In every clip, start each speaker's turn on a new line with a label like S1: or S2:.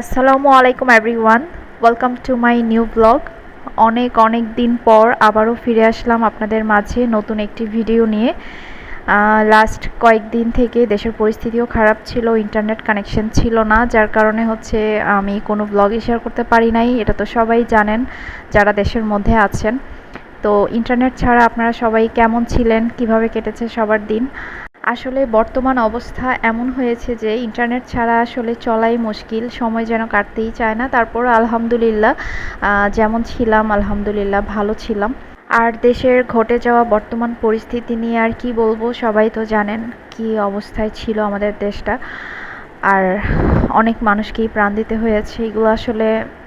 S1: আসসালামু আলাইকুম everyone welcome to my new blog অনেক অনেক দিন পর আবারও ফিরে আসলাম আপনাদের মাঝে নতুন একটি ভিডিও নিয়ে। লাস্ট কয়েকদিন থেকে দেশের পরিস্থিতিও খারাপ ছিল ইন্টারনেট কানেকশন ছিল না, যার কারণে হচ্ছে আমি কোনো ব্লগে শেয়ার করতে পারি নাই, এটা তো সবাই জানেন, যারা দেশের মধ্যে আছেন। তো ইন্টারনেট ছাড়া আপনারা সবাই কেমন ছিলেন, কীভাবে কেটেছে সবার দিন? আসলে বর্তমান অবস্থা এমন হয়েছে যে ইন্টারনেট ছাড়া আসলে চলাই মুশকিল, সময় যেন কাটতেই চায় না। তারপর আলহামদুলিল্লাহ যেমন ছিলাম, আলহামদুলিল্লাহ ভালো ছিলাম। আর দেশের ঘটে যাওয়া বর্তমান পরিস্থিতি নিয়ে আর কি বলব, সবাই তো জানেন কি অবস্থায় ছিল আমাদের দেশটা। আর অনেক মানুষকেই প্রাণ দিতে হয়েছে। এগুলো আসলে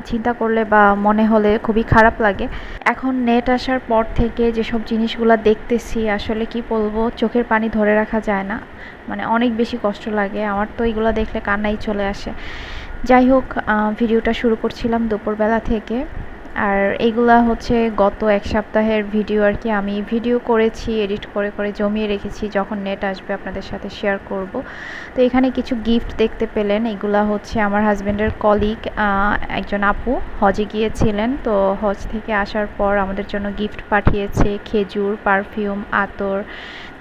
S1: চিন্তা করলে বা মনে হলে খুবই খারাপ লাগে। এখন নেট আসার পর থেকে যেসব জিনিসগুলো দেখতেছি, আসলে কি বলব, চোখের পানি ধরে রাখা যায় না। মানে অনেক বেশি কষ্ট লাগে। আমার তো এগুলো দেখলে কান্নাই চলে আসে। যাই হোক ভিডিওটা শুরু করছিলাম দুপুরবেলা থেকে। আর এইগুলা হচ্ছে গত এক সপ্তাহের ভিডিও আর কি। আমি ভিডিও করেছি, এডিট করে করে জমিয়ে রেখেছি, যখন নেট আসবে আপনাদের সাথে শেয়ার করব। তো এখানে কিছু গিফট দেখতে পেলেন। এগুলা হচ্ছে আমার হাজব্যান্ডের কলিগ একজন আপু, হজে গিয়েছিলেন। তো হজ থেকে আসার পর আমাদের জন্য গিফট পাঠিয়েছে, খেজুর পারফিউম আতর,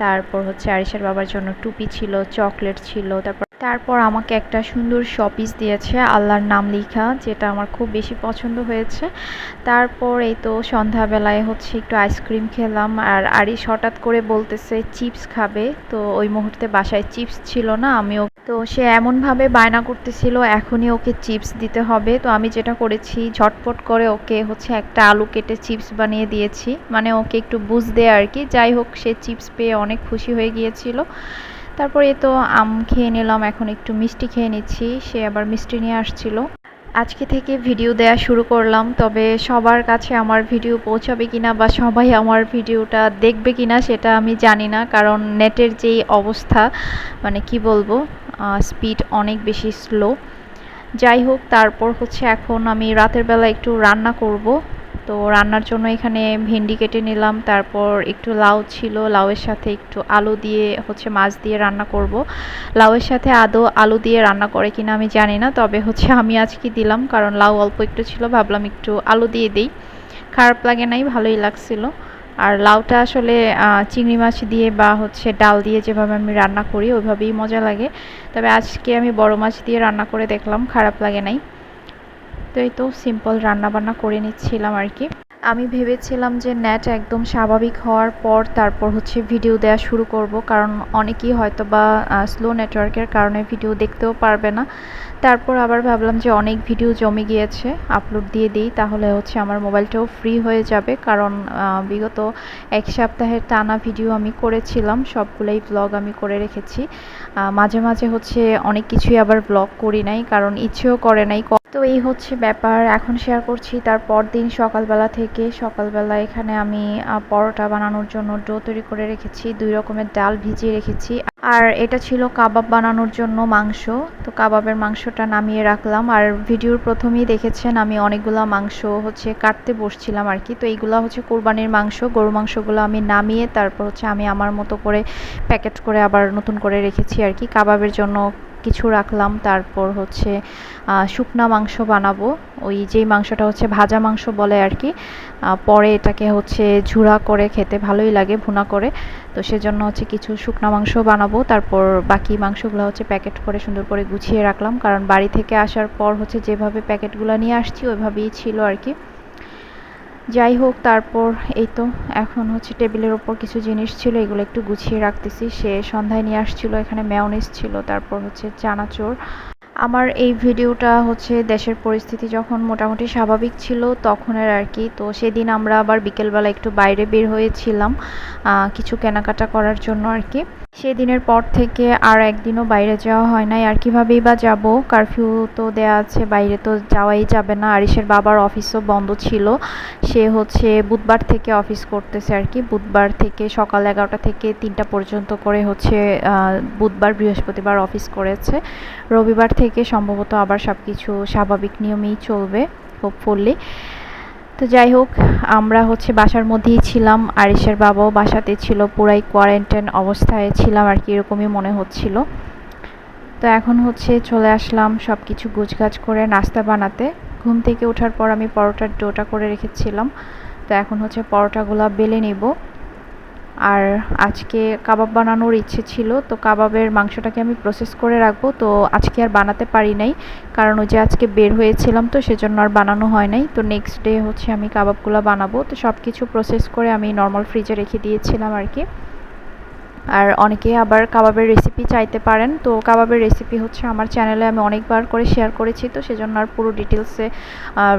S1: তারপর হচ্ছে আরিশার বাবার জন্য টুপি ছিল চকলেট ছিল, তারপর তারপর আমাকে একটা সুন্দর শপিস দিয়েছে, আল্লাহর নাম লিখা, যেটা আমার খুব বেশি পছন্দ হয়েছে। তারপর এই তো সন্ধ্যাবেলায় হচ্ছে একটু আইসক্রিম খেলাম, আর আরিশ হঠাৎ করে বলতেছে চিপস খাবে। তো ওই মুহূর্তে বাসায় চিপস ছিল না আমিও তো সে এমনভাবে বায়না করতেছিল, এখনই ওকে চিপস দিতে হবে। তো আমি যেটা করেছি, ঝটপট করে ওকে হচ্ছে একটা আলু কেটে চিপস বানিয়ে দিয়েছি। মানে ওকে একটু বুঝ দেয় আর কি। যাই হোক, সে চিপস পেয়ে অনেক খুশি হয়ে গিয়েছিল। তারপরে তো আম খেয়ে নিলাম, এখন একটু মিষ্টি খেয়ে নিচ্ছি, সে আবার মিষ্টি নিয়ে আসছিল। আজকে থেকে ভিডিও দেয়া শুরু করলাম, তবে সবার কাছে আমার ভিডিও পৌঁছাবে কিনা বা সবাই আমার ভিডিওটা দেখবে কিনা সেটা আমি জানি না, কারণ নেটের যেই অবস্থা মানে কি বলব স্পিড অনেক বেশি স্লো যাই হোক, তারপর হচ্ছে এখন আমি রাতের বেলা একটু রান্না করব। তো রান্নার জন্য এখানে ভেন্ডি কেটে নিলাম, তারপর একটু লাউ ছিল, লাউয়ের সাথে একটু আলু দিয়ে হচ্ছে মাছ দিয়ে রান্না করব। লাউয়ের সাথে আদৌ, আলু দিয়ে রান্না করে কিনা আমি জানি না, তবে হচ্ছে আমি আজকে দিলাম, কারণ লাউ অল্প একটু ছিল, ভাবলাম একটু আলু দিয়ে দিই। খারাপ লাগে নাই, ভালোই লাগছিল। আর লাউটা আসলে চিংড়ি মাছ দিয়ে বা হচ্ছে ডাল দিয়ে যেভাবে আমি রান্না করি, ওইভাবেই মজা লাগে। তবে আজকে আমি বড় মাছ দিয়ে রান্না করে দেখলাম, খারাপ লাগে নাই। তো এই তো সিম্পল রান্নাবান্না করে নিচ্ছিলাম আর কি। আমি ভেবেছিলাম যে নেট একদম স্বাভাবিক হওয়ার পর তারপর হচ্ছে ভিডিও দেয়া শুরু করব, কারণ অনেকেই হয়তো বা স্লো নেটওয়ার্কের কারণে ভিডিও দেখতেও পারবে না। তারপর আবার ভাবলাম যে অনেক ভিডিও জমে গিয়েছে আপলোড দিয়ে দিই, তাহলে হচ্ছে আমার মোবাইলটাও ফ্রি হয়ে যাবে। কারণ বিগত এক সপ্তাহের টানা ভিডিও আমি করেছিলাম, সবগুলোই ব্লগ আমি করে রেখেছি। মাঝে মাঝে হচ্ছে অনেক কিছুই আবার ব্লগ করি নাই, কারণ ইচ্ছেও করে নাই। তো এই হচ্ছে ব্যাপার, এখন শেয়ার করছি তার দিন সকালবেলা থেকে সকালবেলা এখানে আমি পরোটা বানানোর জন্য ডো তৈরি করে রেখেছি, দুই রকমের ডাল ভিজিয়ে রেখেছি। আর এটা ছিল কাবাব বানানোর জন্য মাংস। তো কাবাবের মাংসটা নামিয়ে রাখলাম। আর ভিডিওর প্রথমেই দেখেছেন আমি অনেকগুলো মাংস হচ্ছে কাটতে বসছিলাম আর কি। তো এইগুলো হচ্ছে কোরবানির মাংস গরু মাংসগুলো আমি নামিয়ে তারপর হচ্ছে আমি আমার মতো করে প্যাকেট করে আবার নতুন করে রেখেছি আর কি। কাবাবের জন্য কিছু রাখলাম, তারপর হচ্ছে শুকনা মাংস বানাবো। ওই যেই মাংসটা হচ্ছে ভাজা মাংস বলে আর কি পরে এটাকে হচ্ছে ঝুড়া করে খেতে ভালোই লাগে, ভুনা করে। তো সেজন্য হচ্ছে কিছু শুকনা মাংস বানাবো, তারপর বাকি মাংসগুলো হচ্ছে প্যাকেট করে সুন্দর করে গুছিয়ে রাখলাম। কারণ বাড়ি থেকে আসার পর হচ্ছে যেভাবে প্যাকেটগুলো নিয়ে আসছি, ওইভাবেই ছিল আর কি যাই হোক, তারপর এই তো, এখন হচ্ছে টেবিলের ওপর কিছু জিনিস ছিল, এগুলো একটু গুছিয়ে রাখতেছি। সে সন্ধ্যায় নিয়ে আসছিল, এখানে ম্যাওনিস ছিল, তারপর হচ্ছে চানাচোর। আমার এই ভিডিওটা হচ্ছে দেশের পরিস্থিতি যখন মোটামুটি স্বাভাবিক ছিল তখনের আর কি, তো সেদিন আমরা আবার বিকেলবেলা একটু বাইরে বের হয়েছিলাম কিছু কেনাকাটা করার জন্য আর কি। সেদিনের পর থেকে আর একদিনও বাইরে যাওয়া হয় নাই। আর কীভাবেই বা যাব? কারফিউ তো দেয়া আছে, বাইরে তো যাওয়াই যাবে না। আরিসের বাবার অফিসও বন্ধ ছিল। সে হচ্ছে বুধবার থেকে অফিস করতেছে আর কি। বুধবার থেকে সকাল এগারোটা থেকে তিনটা পর্যন্ত করে হচ্ছে বুধবার বৃহস্পতিবার অফিস করেছে। রবিবার থেকে সম্ভবত আবার সব কিছু স্বাভাবিক নিয়মেই চলবে হোপফুল্লি তো যাই হোক, আমরা হচ্ছে বাসার মধ্যেই ছিলাম আরিসের বাবাও বাসাতে ছিল, পুরাই কোয়ারেন্টাইন অবস্থায় ছিলাম আর কি, এরকমই মনে হচ্ছিল। তো এখন হচ্ছে চলে আসলাম সব কিছু গুছগাছ করে নাস্তা বানাতে। ঘুম থেকে ওঠার পর আমি পরোটার ডোটা করে রেখেছিলাম। তো এখন হচ্ছে পরোটাগুলো বেলে নিব। আর আজকে কাবাব বানানোর ইচ্ছে ছিল, তো কাবাবের মাংসটাকে আমি প্রসেস করে রাখব। তো আজকে আর বানাতে পারি নাই, কারণ ওই যে আজকে বের হয়েছিলাম তো, সেজন্য আর বানানো হয় নাই। তো নেক্সট ডে হচ্ছে আমি কাবাবগুলো বানাবো। তো সব কিছু প্রসেস করে আমি নর্মাল ফ্রিজে রেখে দিয়েছিলাম আর কি। আর অনেকে আবার কাবাবের রেসিপি চাইতে পারেন। তো কাবাবের রেসিপি হচ্ছে আমার চ্যানেলে আমি অনেকবার করে শেয়ার করেছি। তো সেজন্য আর পুরো ডিটেলসে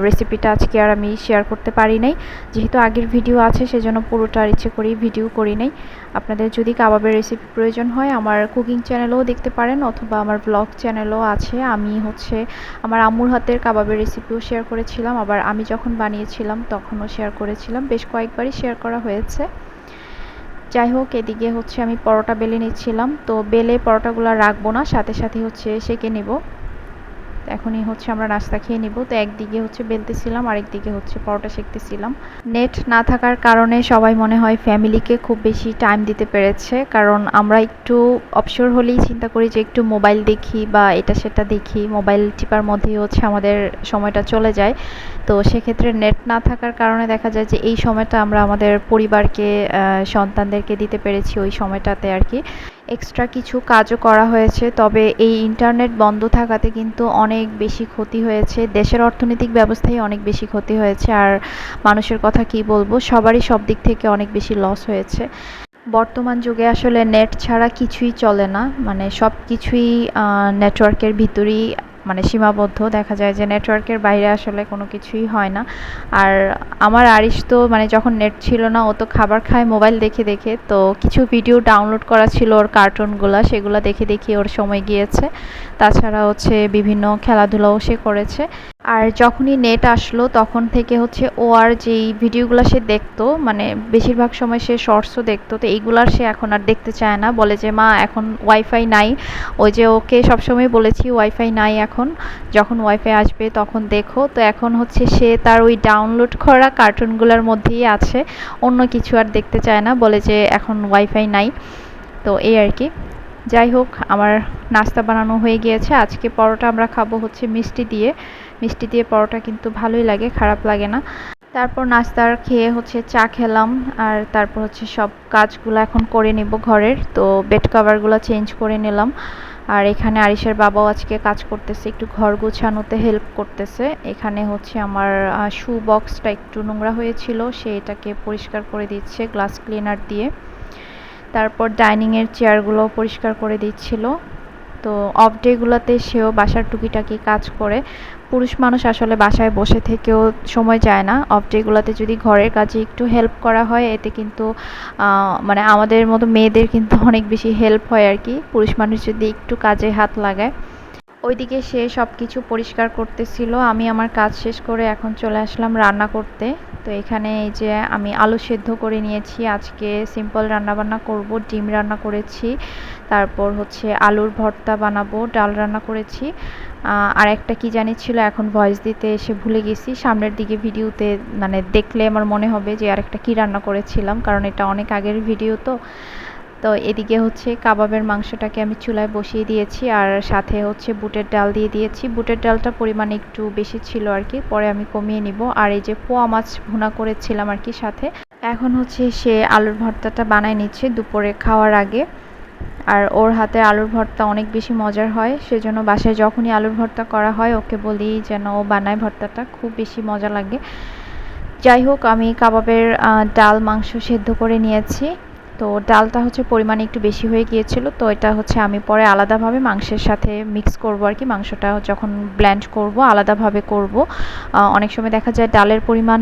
S1: রেসিপিটা আজকে আর আমি শেয়ার করতে পারি নাই। যেহেতু আগের ভিডিও আছে, সেজন্য পুরোটা আর ইচ্ছে করেই ভিডিও করি নাই। আপনাদের যদি কাবাবের রেসিপি প্রয়োজন হয়, আমার কুকিং চ্যানেলও দেখতে পারেন, অথবা আমার ব্লগ চ্যানেলও আছে। আমি হচ্ছে আমার আম্মুর হাতের কাবাবের রেসিপিও শেয়ার করেছিলাম। আবার আমি যখন বানিয়েছিলাম, তখনও শেয়ার করেছিলাম। বেশ কয়েকবারই শেয়ার করা হয়েছে। যাই হোক, এদিকে হচ্ছে আমি পরোটা বেলে নিচ্ছিলাম। তো বেলে পরোটাগুলো রাখব না, সাথে সাথে হচ্ছে সেকে নেব। এখনই হচ্ছে আমরা নাস্তা খেয়ে নিব। তো একদিকে হচ্ছে বেলতেছিলাম, আরেকদিকে হচ্ছে পরোটা শেখতেছিলাম নেট না থাকার কারণে সবাই মনে হয় ফ্যামিলিকে খুব বেশি টাইম দিতে পেরেছে। কারণ আমরা একটু অবসর হলেই চিন্তা করি যে একটু মোবাইল দেখি বা এটা সেটা দেখি। মোবাইল টিপার মধ্যেই হচ্ছে আমাদের সময়টা চলে যায়। তো সেক্ষেত্রে নেট না থাকার কারণে দেখা যায় যে এই সময়টা আমরা আমাদের পরিবারকে সন্তানদেরকে দিতে পেরেছি ওই সময়টাতে আর কি। এক্সট্রা কিছু কাজও করা হয়েছে, তবে এই ইন্টারনেট বন্ধ থাকাতে কিন্তু অনেক বেশি ক্ষতি হয়েছে। দেশের অর্থনৈতিক ব্যবস্থায় অনেক বেশি ক্ষতি হয়েছে, আর মানুষের কথা কি বলব, সবারই সব দিক থেকে অনেক বেশি লস হয়েছে। বর্তমান যুগে আসলে নেট ছাড়া কিছুই চলে না মানে সব কিছুই নেটওয়ার্কের ভিতরেই মানে সীমাবদ্ধ। দেখা যায় যে নেটওয়ার্কের বাইরে আসলে কোনো কিছুই হয় না। আর আমার আরিস তো মানে যখন নেট ছিল না, ও তো খাবার খায় মোবাইল দেখে দেখে। তো কিছু ভিডিও ডাউনলোড করা ছিল ওর কার্টুনগুলো সেগুলো দেখে দেখে ওর সময় গিয়েছে। তাছাড়া হচ্ছে বিভিন্ন খেলাধুলাও সে করেছে। আর যখনই নেট আসলো, তখন থেকে হচ্ছে ও আর যেই ভিডিওগুলো সে দেখতো মানে বেশিরভাগ সময় সে শর্টসও দেখতো, তো এইগুলার সে এখন আর দেখতে চায় না। বলে যে, মা, এখন ওয়াইফাই নাই। ওই যে ওকে সবসময় বলেছি ওয়াইফাই নাই এখন। যখন ওয়াইফাই আসবে, তখন দেখো। তো এখন হচ্ছে সে তার ওই ডাউনলোড করা কার্টুনগুলোর মধ্যেই আছে। অন্য কিছু আর দেখতে চায় না। বলে যে, এখন ওয়াইফাই নাই। তো এই আর কি। যাই হোক, আমার নাস্তা বানানো হয়ে গিয়েছে। আজকে পরোটা আমরা খাব হচ্ছে মিষ্টি দিয়ে। মিষ্টি দিয়ে পরোটা কিন্তু ভালোই লাগে, খারাপ লাগে না। তারপর নাস্তার খেয়ে হচ্ছে চা খেলাম, আর তারপর হচ্ছে সব কাজগুলো এখন করে নেব ঘরের, তো বেড কাভারগুলো চেঞ্জ করে নিলাম। আর এখানে আরিসের বাবাও আজকে কাজ করতেছে, একটু ঘর গোছানোতে হেল্প করতেছে। এখানে হচ্ছে আমার শু বক্সটা একটু নোংরা হয়েছিল, সে এটাকে পরিষ্কার করে দিচ্ছে গ্লাস ক্লিনার দিয়ে। তারপর ডাইনিংয়ের চেয়ারগুলো পরিষ্কার করে দিচ্ছিল। তো অফ ডেগুলোতে সেও বাসার টুকিটাকি কাজ করে। পুরুষ মানুষ আসলে বাসায় বসে থেকেও সময় যায় না। অফ ডেগুলোতে যদি ঘরের কাজে একটু হেল্প করা হয়, এতে কিন্তু মানে আমাদের মতো মেয়েদের কিন্তু অনেক বেশি হেল্প হয় আর কি। পুরুষ মানুষ যদি একটু কাজে হাত লাগায়। ওইদিকে সে সব কিছু পরিষ্কার করতেছিল। আমি আমার কাজ শেষ করে এখন চলে আসলাম রান্না করতে। তো এখানে এই যে আমি আলু সেদ্ধ করে নিয়েছি। আজকে সিম্পল রান্নাবান্না করব, ডিম রান্না করেছি। তারপর হচ্ছে আলুর ভর্তা বানাবো, ডাল রান্না করেছি। আর একটা কি জানি ছিল, এখন ভয়েস দিতে এসে ভুলে গেছি। সামনের দিকে ভিডিওতে মানে দেখলে আমার মনে হবে যে আরেকটা কি রান্না করেছিলাম, কারণ এটা অনেক আগের ভিডিও তো। তো এদিকে হচ্ছে কাবাবের মাংসটাকে আমি চুলায় বসিয়ে দিয়েছি আর সাথে হচ্ছে বুটের ডাল দিয়ে দিয়েছি। বুটের ডালটা পরিমাণে একটু বেশি ছিল আর কি পরে আমি কমিয়ে নিব। আর এই যে পোয়া মাছ ভুনা করেছিলাম আর কি সাথে, এখন হচ্ছে সে আলুর ভর্তাটা বানায় নিচ্ছে দুপুরে খাওয়ার আগে। আর ওর হাতে আলুর ভর্তা অনেক বেশি মজার হয়, সেজন্য বাসায় যখনই আলুর ভর্তা করা হয়, ওকে বলি যেন ও বানায় ভর্তাটা, খুব বেশি মজা লাগে। যাই হোক, আমি কাবাবের ডাল মাংস সেদ্ধ করে নিয়েছি। তো ডালটা হচ্ছে পরিমাণে একটু বেশি হয়ে গিয়েছিল, তো এটা হচ্ছে আমি পরে আলাদাভাবে মাংসের সাথে মিক্স করব আর কি। মাংসটা যখন ব্ল্যান্ড করব, আলাদাভাবে করব। অনেক সময় দেখা যায় ডালের পরিমাণ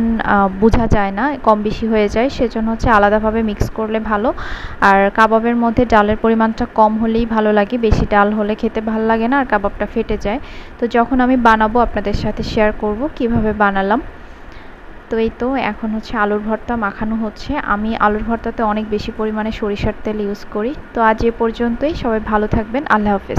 S1: বোঝা যায় না, কম বেশি হয়ে যায়, সেজন্য হচ্ছে আলাদাভাবে মিক্স করলে ভালো। আর কাবাবের মধ্যে ডালের পরিমাণটা কম হলেই ভালো লাগে, বেশি ডাল হলে খেতে ভালো লাগে না, আর কাবাবটা ফেটে যায়। তো যখন আমি বানাবো, আপনাদের সাথে শেয়ার করব, কীভাবে বানালাম। তো এই তো, এখন হচ্ছে আলুর ভর্তা মাখানো হচ্ছে। আমি আলুর ভর্তাতে অনেক বেশি পরিমাণে সরিষার তেল ইউজ করি। তো আজ এ পর্যন্তই, সবাই ভালো থাকবেন, আল্লাহ হাফেজ।